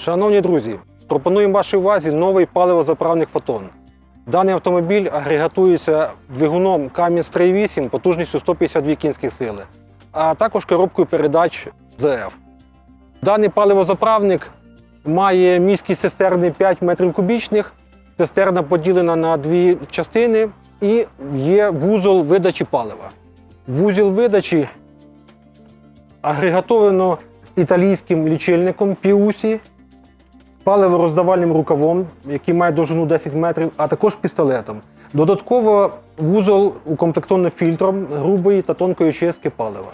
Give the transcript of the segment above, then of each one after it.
Шановні друзі, пропонуємо вашій увазі новий паливозаправник Фотон. Даний автомобіль агрегатується двигуном Cummins 3.8 потужністю 152 кінських сили, а також коробкою передач ЗФ. Даний паливозаправник має міськість цистерни 5 метрів кубічних, цистерна поділена на дві частини і є вузол видачі палива. Вузол видачі агрегатовано італійським лічильником Піусі, паливороздавальним рукавом, який має довжину 10 метрів, а також пістолетом. Додатково вузол укомплектований фільтром грубої та тонкої чистки палива.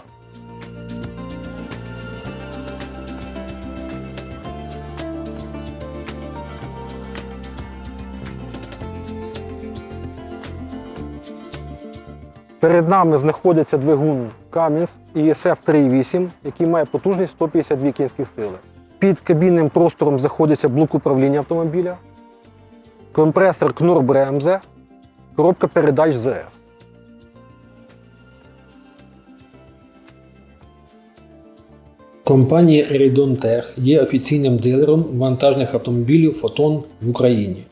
Перед нами знаходиться двигун Cummins ESF 3.8, який має потужність 152 кінські сили. Під кабінним простором знаходиться блок управління автомобіля, компресор Knorr Bremse, коробка передач ZF. Компанія Eridon Tech є офіційним дилером вантажних автомобілів Фотон в Україні.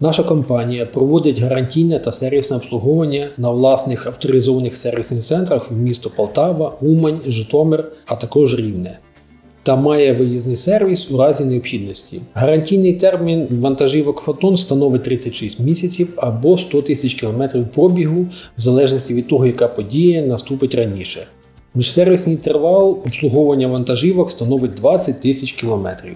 Наша компанія проводить гарантійне та сервісне обслуговування на власних авторизованих сервісних центрах в місто Полтава, Умань, Житомир, а також Рівне. Та має виїзний сервіс у разі необхідності. Гарантійний термін вантажівок Фотон становить 36 місяців або 100 тисяч км пробігу, в залежності від того, яка подія наступить раніше. Міжсервісний інтервал обслуговування вантажівок становить 20 тисяч кілометрів.